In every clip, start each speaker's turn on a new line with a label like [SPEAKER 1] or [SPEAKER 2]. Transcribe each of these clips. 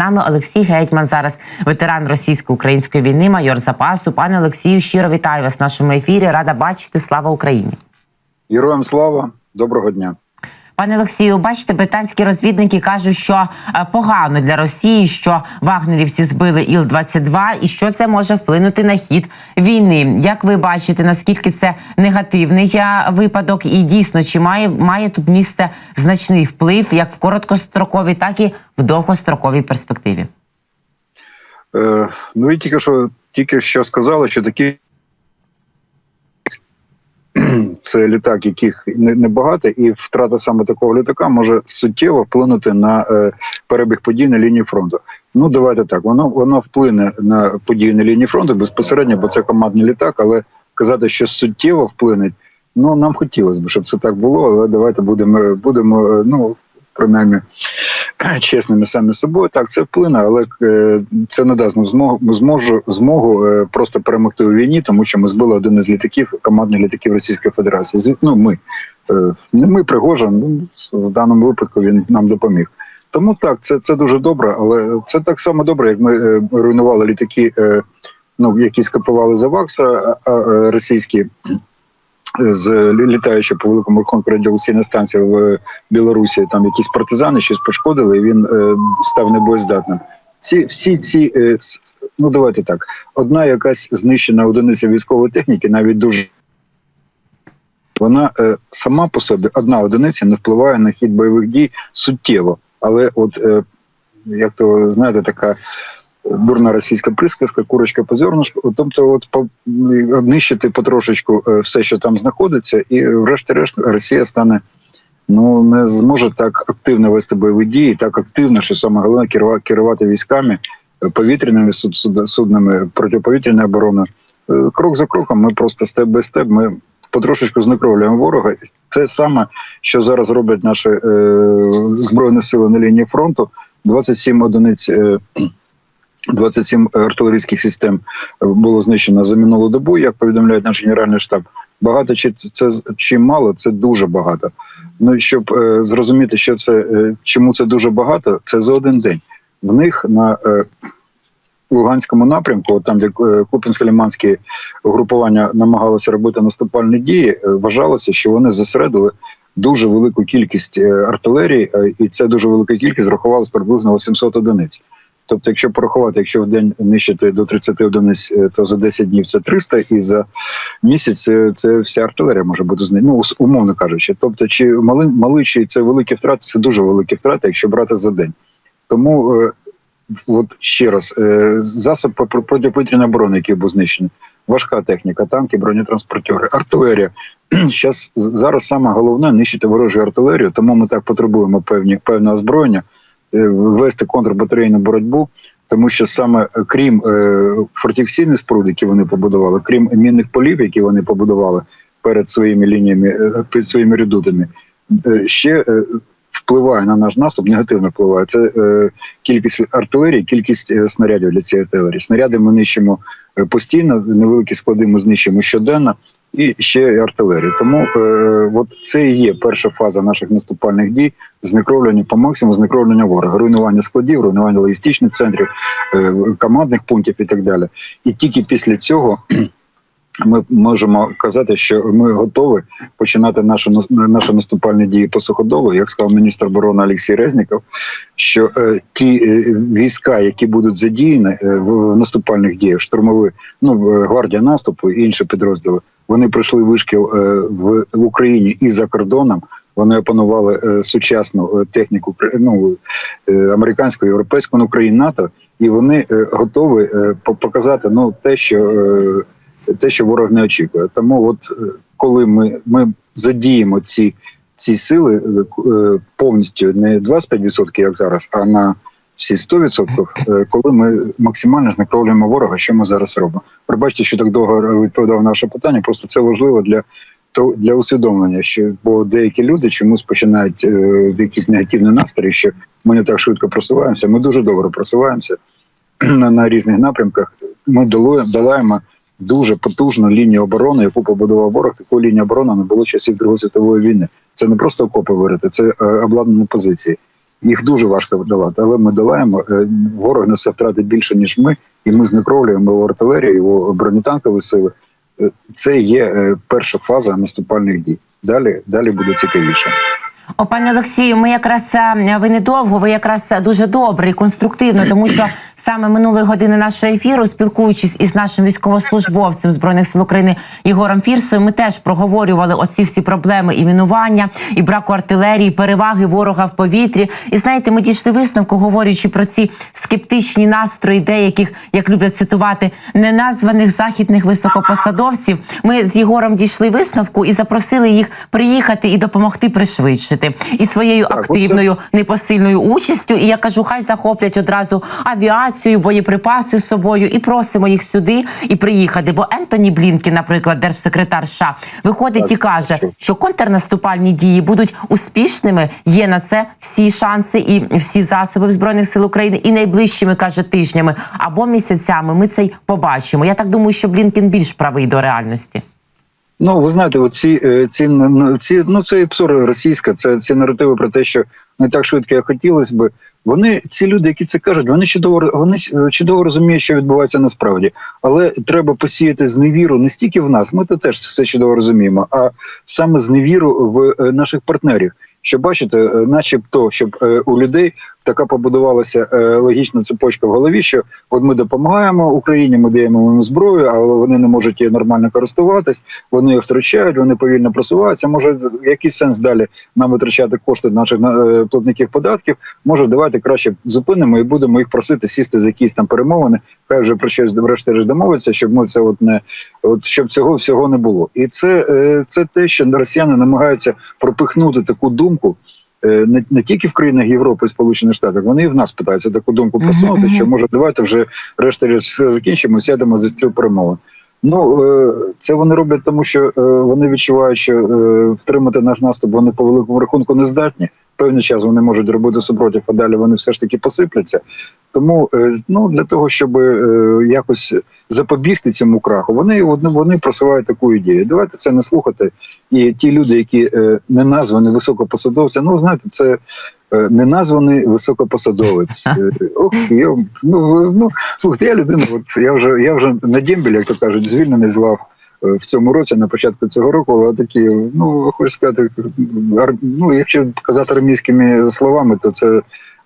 [SPEAKER 1] нами Олексій Гетьман. Зараз ветеран російсько-української війни, майор запасу. Пане Олексію, щиро вітаю вас в нашому ефірі. Рада бачити. Слава Україні.
[SPEAKER 2] Героям слава, доброго дня.
[SPEAKER 1] Пане Олексію, бачите, британські розвідники кажуть, що е, погано для Росії, що вагнерівці збили Іл-22 і що це може вплинути на хід війни. Як ви бачите, наскільки це негативний е, випадок, і дійсно чи має має тут місце значний вплив як в короткостроковій, так і в довгостроковій перспективі?
[SPEAKER 2] Е, ну ви тільки що тільки що сказали, що такі це літак, яких не- небагато, і втрата саме такого літака може суттєво вплинути на е, перебіг подій на лінії фронту. Ну давайте так. Воно воно вплине на події на лінії фронту безпосередньо, бо це командний літак, але казати, що суттєво вплине, ну нам хотілося б, щоб це так було, але давайте будемо будемо е, ну принаймні чесними самі собою. Так, це вплине, але е, це не дасть нам змогу зможу змогу е, просто перемогти у війні, тому що ми збили один із літаків командних літаків Російської Федерації. Ну ми не ми Пригожин, ну в даному випадку він нам допоміг. Тому так, це, це дуже добре, але це так само добре, як ми е, руйнували літаки, ну які скопували за Вакса, російські. З літаючи по великому рахунку радіолокаційна станція в Білорусі, там якісь партизани щось пошкодили, і він е, став небоєздатним. Ці всі ці е, ну давайте так. Одна якась знищена одиниця військової техніки, навіть дуже вона е, сама по собі одна одиниця не впливає на хід бойових дій суттєво. Але от е, як то знаєте, така дурна російська присказка, курочка по зернышку. Тобто, от по нищити потрошечку е, все, що там знаходиться, і врешті-решт Росія стане. Ну не зможе так активно вести бойові дії, так активно, що саме головне керувати, військами, е, повітряними суд, суд, суднами, протиповітряною обороною. Е, Крок за кроком, ми просто степ бай степ, ми потрошечку знекровлюємо ворога. Це саме, що зараз роблять наші е, збройні сили на лінії фронту. 27 одиниць. Е, 27 артилерійських систем було знищено за минулу добу, як повідомляє наш генеральний штаб. Багато чи це чи мало, це дуже багато. Ну щоб е, зрозуміти, що це е, чому це дуже багато, це за один день. В них на е, Луганському напрямку, там де е, Купінсько-Ліманське угрупування намагалося робити наступальні дії, е, вважалося, що вони зосередили дуже велику кількість е, артилерії, е, і ця дуже велика кількість рахувалась приблизно 800 одиниць. Тобто, якщо порахувати, якщо в день нищити до 30 одиниць, е, то за 10 днів це 300, і за місяць це, це вся артилерія може бути з ну, умовно кажучи. Тобто, чи мали, мали чи це великі втрати, це дуже великі втрати, якщо брати за день. Тому е, от ще раз, е, засоб про- протиповітряної оборони, який був знищений, важка техніка, танки, бронетранспортери, артилерія. Щас, зараз саме головне нищити ворожу артилерію, тому ми так потребуємо певні певне озброєння, е, вести контрбатарейну боротьбу. Тому що саме е, крім е, фортифікаційних споруд, які вони побудували, крім мінних полів, які вони побудували перед своїми лініями, е, перед своїми редутами, е, ще е, впливає на наш наступ, негативно впливає. Це е, кількість артилерії, кількість е, снарядів для цієї артилерії. Снаряди ми нищимо е, постійно, невеликі склади ми знищимо щоденно. І ще й артилерію. Тому е, от це і є перша фаза наших наступальних дій знекровлення по максимуму знекровлення ворога, руйнування складів, руйнування логістичних центрів, е, командних пунктів і так далі. І тільки після цього ми можемо казати, що ми готові починати нашу наші наступальні дії по суходолу, як сказав міністр оборони Олексій Резніков, що е, ті е, війська, які будуть задіяні е, в, в наступальних діях, штурмові, ну е, гвардія наступу і інші підрозділи, вони пройшли вишкіл е, в, Україні і за кордоном. Вони опанували е, сучасну е, техніку ну, американську, європейську, ну, країн НАТО, і вони готові показати ну, те, що. Те, що ворог не очікує. Тому, от коли ми, ми задіємо ці, ці сили повністю не 25%, як зараз, а на всі 100%, е, коли ми максимально знекровлюємо ворога, що ми зараз робимо. Пробачте, що так довго відповідав на ваше питання. Просто це важливо для для усвідомлення, що бо деякі люди чомусь починають е, якісь негативні настрої, що ми не так швидко просуваємося. Ми дуже добре просуваємося на, на різних напрямках. Ми долаємо, дуже потужну лінію оборони, яку побудував ворог. Такої лінії оборони не було часів Другої світової війни. Це не просто окопи вирити, це е, обладнані позиції. Їх дуже важко долати, але ми долаємо. Е, Ворог несе втрати більше ніж ми, і ми знекровлюємо його артилерію, його бронетанкові сили. Е, Це є е, перша фаза наступальних дій. Далі, далі буде цікавіше.
[SPEAKER 1] О, пане Олексію, ми якраз ви ви недовго, ви якраз дуже добре і конструктивно, тому що саме минулої години нашого ефіру, спілкуючись із нашим військовослужбовцем збройних сил України Ігорем Фірсою, ми теж проговорювали оці всі проблеми і мінування, і браку артилерії, переваги ворога в повітрі. І знаєте, ми дійшли висновку, говорячи про ці скептичні настрої деяких, як люблять цитувати, неназваних західних високопосадовців. Ми з Єгором дійшли висновку і запросили їх приїхати і допомогти пришвидшити і своєю активною непосильною участю. І я кажу, хай захоплять одразу авіацію, боєприпаси з собою, і просимо їх сюди і приїхати. Бо Ентоні Блінкі, наприклад, держсекретар США, виходить
[SPEAKER 2] Так,
[SPEAKER 1] і каже,
[SPEAKER 2] що?
[SPEAKER 1] що контрнаступальні дії будуть успішними. Є на це всі шанси і всі засоби в збройних сил України, і найближчими каже тижнями або місяцями. Ми це й побачимо. Я так думаю, що Блінкен більш правий до реальності.
[SPEAKER 2] Ну, ви знаєте, оці, е, ці, ці, ну це псор російська, це ці наративи про те, що не так швидко, як хотілося би. Вони, ці люди, які це кажуть, вони чудово вони чудово розуміють, що відбувається насправді. Але треба посіяти зневіру не стільки в нас, ми це теж все чудово розуміємо, а саме зневіру в е, наших партнерів. Що бачите, е, начебто, щоб е, у людей така побудувалася е, логічна цепочка в голові, що от ми допомагаємо Україні, ми даємо їм зброю, але вони не можуть її нормально користуватись, вони її втрачають, вони повільно просуваються. Може, який сенс далі нам витрачати кошти наших платників податків? Може, давайте краще зупинимо і будемо їх просити сісти за якісь там перемовини. Хай вже про щось врешті домовиться, щоб ми це от не от щоб цього всього не було. І це, це те, що росіяни намагаються пропихнути таку думку. Е, Не, не тільки в країнах Європи і Сполучених Штатів, вони і в нас питаються таку думку просунути, що може давайте вже решта все закінчимо, сядемо за стіл перемови. Ну е, це вони роблять, тому що е, вони відчувають, що втримати наш наступ вони по великому рахунку не здатні. Певний час вони можуть робити супротив, а далі вони все ж таки посипляться. Тому е, ну для того, щоб е, якось запобігти цьому краху, вони вони, просувають таку ідею. Давайте це не слухати. І ті люди, які е, не названі високопосадовці, ну знаєте, це. Неназваний високопосадовець. Ох, я, ну, ну слухайте, я людина. От я вже я вже на дембілі, як то кажуть, звільнений з лав в цьому році, на початку цього року, але такі, ну хочу сказати, ар- ну якщо казати армійськими словами, то це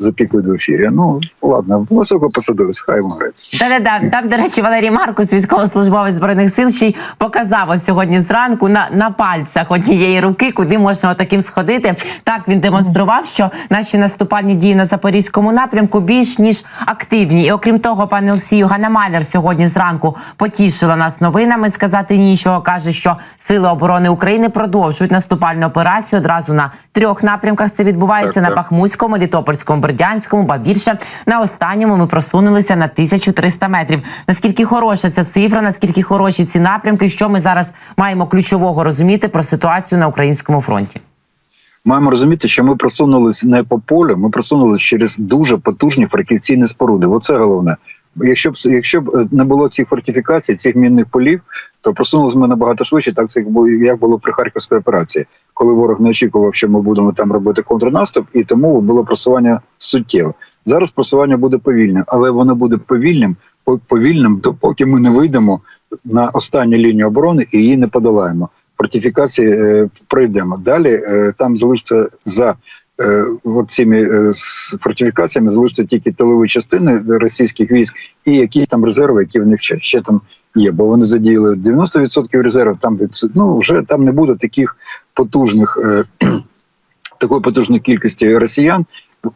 [SPEAKER 2] запікують в ефірі. Ну ладно, високопосадовець, хай грається.
[SPEAKER 1] Да-да-да. Там, до речі, Валерій Маркус, військовослужбовець збройних сил, ще й показав ось сьогодні зранку на, на пальцях однієї руки, куди можна отаким сходити. Так він демонстрував, що наші наступальні дії на запорізькому напрямку більш ніж активні. І окрім того, пане Олексію Ганна Маляр сьогодні зранку потішила нас новинами. Сказати нічого каже, що сили оборони України продовжують наступальну операцію одразу на трьох напрямках. Це відбувається
[SPEAKER 2] Так,
[SPEAKER 1] на
[SPEAKER 2] так.
[SPEAKER 1] Бахмутському, Літопольському, Бердянському, ба більше на останньому ми просунулися на 1300 метрів. Наскільки хороша ця цифра, наскільки хороші ці напрямки, що ми зараз маємо ключового розуміти про ситуацію на українському фронті?
[SPEAKER 2] Маємо розуміти, що ми просунулись не по полю, ми просунулись через дуже потужні фортифікаційні споруди. Оце головне. Якщо б якщо б е, не було цих фортифікацій, цих мінних полів, то просунулися ми набагато швидше. Так це як було- при харківській операції, коли ворог не очікував, що ми будемо там робити контрнаступ, і тому було просування суттєве. Зараз просування буде повільним, але воно буде повільним, по- повільним, допоки ми не вийдемо на останню лінію оборони і її не подолаємо. Фортифікації е, пройдемо. Далі е, там залишиться за от цими е, фортифікаціями залишаться тільки тилові частини російських військ і якісь там резерви, які в них ще, ще там є. Бо вони задіяли 90% резервів. Там від- ну, вже там не буде таких потужних е, такої потужної кількості росіян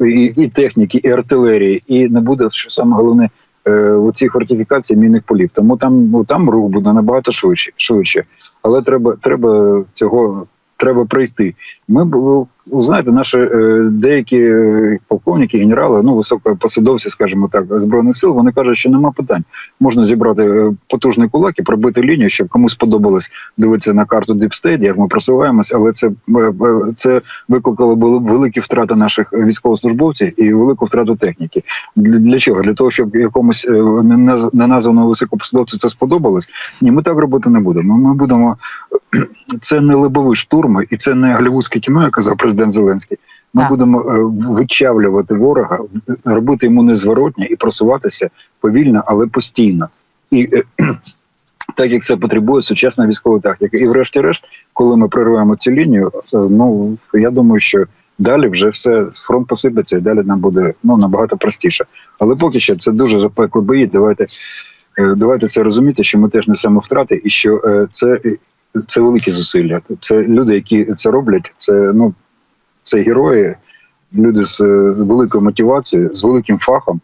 [SPEAKER 2] і, і техніки, і артилерії, і не буде що саме головне. е, У цих фортифікацій мінних полів, тому там ну там рух буде набагато швидше, швидше. Але треба, треба цього треба пройти. Ми б ви знаєте, наші е, деякі е, полковники, генерали, ну високопосадовці, скажімо так, збройних сил, вони кажуть, що нема питань. Можна зібрати е, потужний кулак і пробити лінію, щоб комусь сподобалось дивитися на карту State, як ми просуваємось, але це, це викликало були великі втрати наших військовослужбовців і велику втрату техніки. Для, для чого? Для того, щоб якомусь неназ- неназваному високопосадовцю це сподобалось. Ні, ми так робити не будемо. Ми будемо це не лобовий штурм, і це не голівудське кіно, як казав президент Зеленський. Ми
[SPEAKER 1] Так.
[SPEAKER 2] будемо е, вичавлювати ворога, робити йому незворотня і просуватися повільно, але постійно. І е, так як це потребує сучасна військова тактика. І врешті-решт, коли ми прориваємо цю лінію, е, ну я думаю, що далі вже все фронт посипеться, і далі нам буде ну набагато простіше. Але поки що це дуже запеклі бої. Давайте, давайте це розуміти, що ми теж несемо втрати, і що це, це великі зусилля. Це люди, які це роблять, це ну це герої, люди з, великою мотивацією, з великим фахом.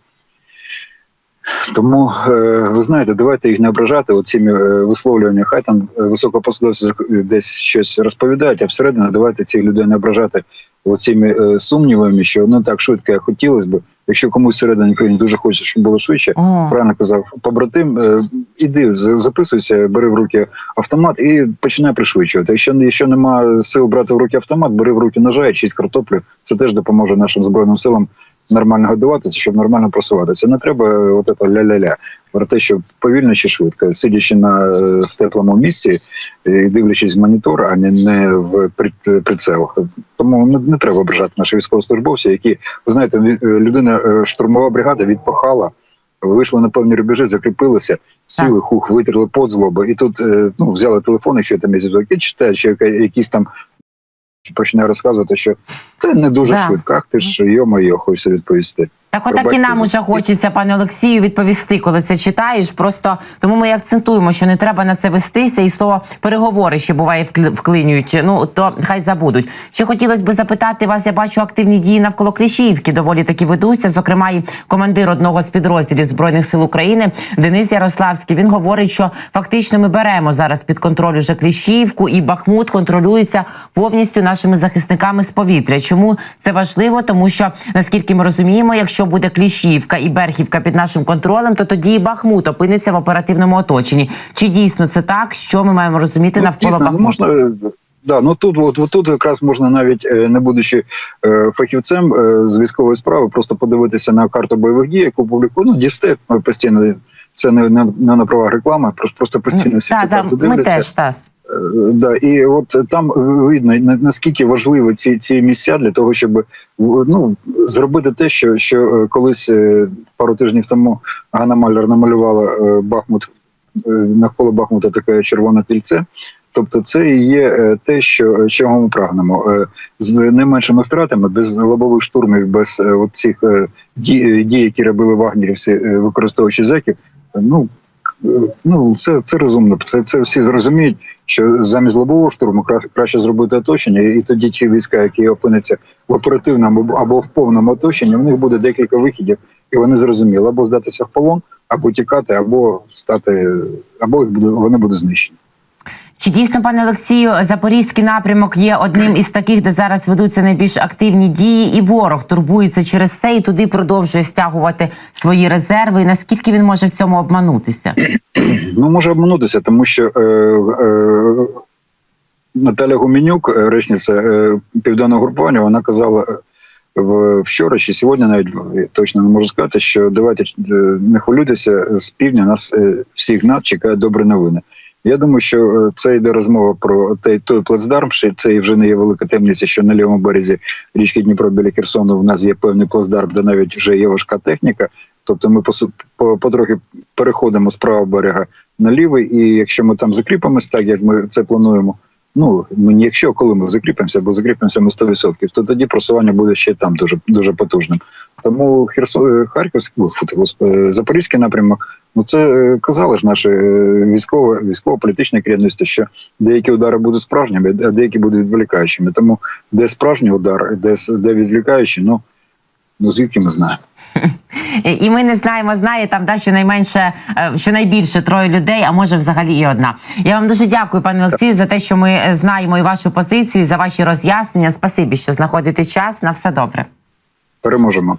[SPEAKER 2] Тому е, ви знаєте, давайте їх не ображати оціми е, висловлюваннями. Хай там е, високопосадовці десь щось розповідають, а всередині давайте цих людей не ображати оціми сумнівами, що ну так швидко як хотілося б. Якщо комусь всередині країни дуже хочеться, щоб було швидше,
[SPEAKER 1] О,
[SPEAKER 2] правильно казав побратим, е, іди, записуйся, бери в руки автомат і починай пришвидшувати. Якщо, якщо нема сил брати в руки автомат, бери в руки ножа і чисть картоплю. Це теж допоможе нашим збройним силам нормально годуватися, щоб нормально просуватися. Не треба е, от це ля-ля-ля. Про те, що повільно чи швидко, сидячи на е, в теплому місці е, і дивлячись в монітор, а не, не в прицел. Тому не, не треба ображати наших військовослужбовців, які ви знаєте, е, людина е, штурмова бригада відпахала. Вийшли на певні рубежі, закріпилися, сіли, хух, витерли пот злоби, і тут е, ну, взяли телефон, якщо там є зв'язок, і читають, що якісь там починає розказувати, що це не дуже
[SPEAKER 1] Да.
[SPEAKER 2] швидко. Ах, ти ж йо-моє, хочеться відповісти.
[SPEAKER 1] Так, отак і нам уже хочеться, пане Олексію, відповісти, коли це читаєш. Просто тому ми і акцентуємо, що не треба на це вестися, і слово переговори ще буває вкли- вклинюють. Ну то хай забудуть. Ще хотілося б запитати вас. Я бачу активні дії навколо Кліщіївки. Доволі таки ведуться. Зокрема, і командир одного з підрозділів збройних сил України Денис Ярославський. Він говорить, що фактично ми беремо зараз під контроль уже Кліщіївку, і Бахмут контролюється повністю нашими захисниками з повітря. Чому це важливо? Тому що наскільки ми розуміємо, якщо буде Кліщіївка і Берхівка під нашим контролем, то тоді і Бахмут опиниться в оперативному оточенні. Чи дійсно це так? Що ми маємо розуміти
[SPEAKER 2] Ну,
[SPEAKER 1] навколо
[SPEAKER 2] дійсно, ну,
[SPEAKER 1] Бахмута?
[SPEAKER 2] можна, е, да, ну тут, от, от тут якраз можна навіть е, не будучи е, фахівцем е, з військової справи, просто подивитися на карту бойових дій, яку публікує. Ну, діжте постійно. Це не, не, не на правах реклами, просто, просто постійно всі ці
[SPEAKER 1] Так, так,
[SPEAKER 2] карти
[SPEAKER 1] ми
[SPEAKER 2] дивляться.
[SPEAKER 1] теж так.
[SPEAKER 2] Да, і от там видно наскільки важливі ці, ці місця для того, щоб ну зробити те, що, що е, колись е, пару тижнів тому Ганна Малер намалювала е, Бахмут навколо Бахмута таке червоне кільце. Тобто, це і є те, що чого ми прагнемо з не меншими втратами, без лобових штурмів, без от цих дій, дій, які робили вагнерівці, використовуючи зеків. Ну ну це, це розумно. Це, це всі зрозуміють, що замість лобового штурму кра- краще зробити оточення, і тоді ці війська, які опиняться в оперативному або- або в повному оточенні, в них буде декілька вихідів, і вони зрозуміли або здатися в полон, або тікати, або стати, або їх буде вони будуть знищені.
[SPEAKER 1] Чи дійсно, пане Олексію, Запорізький напрямок є одним із таких, де зараз ведуться найбільш активні дії, і ворог турбується через це і туди продовжує стягувати свої резерви. І наскільки він може в цьому обманутися?
[SPEAKER 2] Ну може обманутися, тому що е, е, Наталя Гуменюк, е, речниця е, південного групування, вона казала е, вчора чи сьогодні, навіть точно не можу сказати, що давайте не хвилюйтеся з півдня. Нас всіх нас чекають добрі новини. Я думаю, що е, це йде розмова про той, той плацдарм. що Це вже не є велика темниця, що на лівому березі річки Дніпро біля Херсону в нас є певний плацдарм, де навіть вже є важка техніка. Тобто ми потрохи переходимо з правого берега на лівий, і якщо ми там закріпимось, так як ми це плануємо. Ну ми не якщо коли ми закріпимося, бо закріпимося ми 100%, то тоді просування буде ще там дуже дуже потужним. Тому Херсон, Харківський, господи, Запорізький напрямок. Ну це е, казали ж наші е, військове, військово-політичне керівництво, що деякі удари будуть справжніми, а деякі будуть відволікаючими. Тому де справжній удар, де, де відволікаючий, ну, ну звідки ми знаємо.
[SPEAKER 1] І ми не знаємо, знає там да, щонайменше, е, щонайбільше троє людей, а може взагалі і одна. Я вам дуже дякую, пане Олексію, за те, що ми е, знаємо і вашу позицію, і за ваші роз'яснення. Спасибі, що знаходите час. На все добре.
[SPEAKER 2] Переможемо.